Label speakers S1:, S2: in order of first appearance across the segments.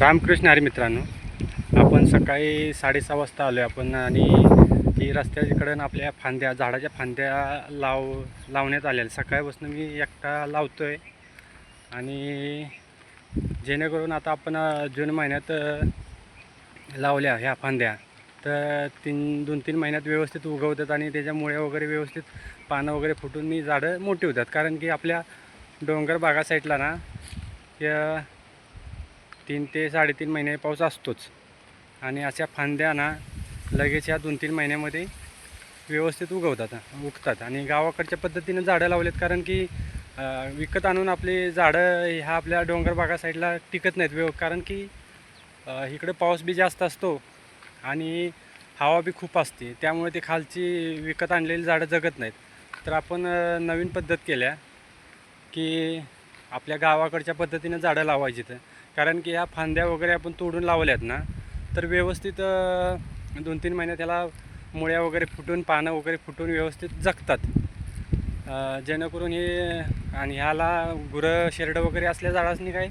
S1: रामकृष्ण हरी मित्रांनो आपण सकाळी साडेसहा वाजता आलो आहे आपण आणि ती रस्त्याकडून आपल्या फांद्या झाडाच्या फांद्या लाव लावण्यात आल्या सकाळपासून मी एकटा लावतो आहे आणि जेणेकरून आता आपण जून महिन्यात लावल्या ह्या फांद्या. तर तीन दोन तीन महिन्यात व्यवस्थित उगवतात आणि त्याच्यामुळे वगैरे व्यवस्थित पानं वगैरे फुटून मी झाडं मोठी होतात. कारण की आपल्या डोंगर बागा साईडला ना या तीन ते साडेतीन महिने पाऊस असतोच. आणि अशा फांद्या ना लगेच या दोन तीन महिन्यामध्ये व्यवस्थित उगवतात उगतात. आणि गावाकडच्या पद्धतीनं झाडं लावलेत कारण की विकत आणून आपली झाडं ह्या आपल्या डोंगर भागा साईडला टिकत नाहीत व्यव कारण की इकडं इकडे पाऊस बी जास्त असतो आणि हवा बी खूप असते. त्यामुळे ते खालची विकत आणलेली झाडं जगत नाहीत. तर आपण नवीन पद्धत केल्या की आपल्या गावाकडच्या पद्धतीनं झाडं लावायची तर कारण की ह्या फांद्या वगैरे आपण तोडून लावल्यात ना तर व्यवस्थित दोन तीन महिन्यात त्याला मुळ्या वगैरे फुटून पानं वगैरे फुटून व्यवस्थित जगतात. जेणेकरून हे आणि ह्याला गुरं शेरडं वगैरे असल्या झाडासनी काही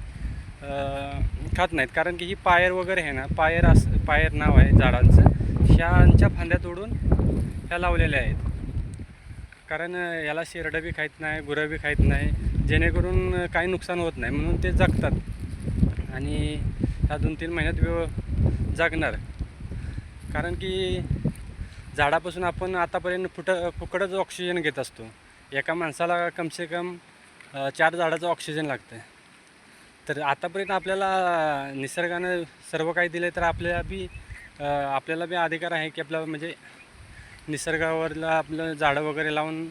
S1: खात नाहीत. कारण की ही पायर वगैरे आहे ना पायर अस पायर नाव आहे झाडांचं. ह्यांच्या फांद्या तोडून ह्या लावलेल्या आहेत. कारण याला शेरडं बी खायत नाही गुरं बी खायत नाही. जेणेकरून काही नुकसान होत नाही. म्हणून ते जगतात. आणि ह्या दोन तीन महिन्यात व्यव जगणार. कारण की झाडापासून आपण आतापर्यंत फुट फुकटच ऑक्सिजन घेत असतो. एका माणसाला कमसे कम चार झाडाचं ऑक्सिजन लागतं तर आतापर्यंत आपल्याला निसर्गानं सर्व काही दिलं तर आपल्याला बी आपल्याला बी अधिकार आहे की आपला म्हणजे निसर्गावरला आपलं झाडं वगैरे लावून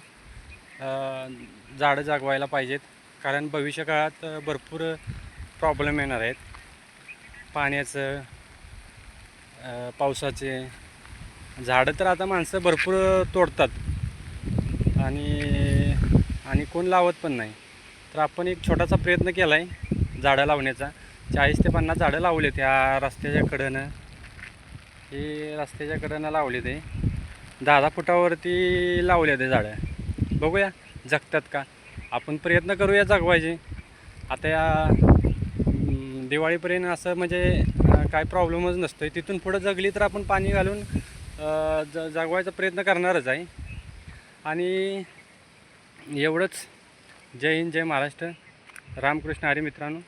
S1: झाडं जागवायला पाहिजेत. कारण भविष्यकाळात भरपूर प्रॉब्लेम येणार आहेत. पाण्याचं पावसाचे झाडं तर आता माणसं भरपूर तोडतात. आणि आणि कोण लावत पण नाही. तर आपण एक छोटासा प्रयत्न केला आहे झाडं लावण्याचा. चाळीस ते पन्नास झाडं लावले त्या रस्त्याच्या कडेनं. हे रस्त्याच्या कडेनं लावले ते. दहा फुटावरती लावले ते झाडं. बघूया जगतात का? आपण प्रयत्न करूया जगवायचे. आता या दिवाळीपर्यंत असं म्हणजे काय प्रॉब्लेमच नसतो आहे तिथून पुढं जगली तर आपण पाणी घालून ज जगवायचा प्रयत्न करणारच आहे. आणि एवढंच. जय हिंद जय महाराष्ट्र. रामकृष्ण हरी मित्रांनो.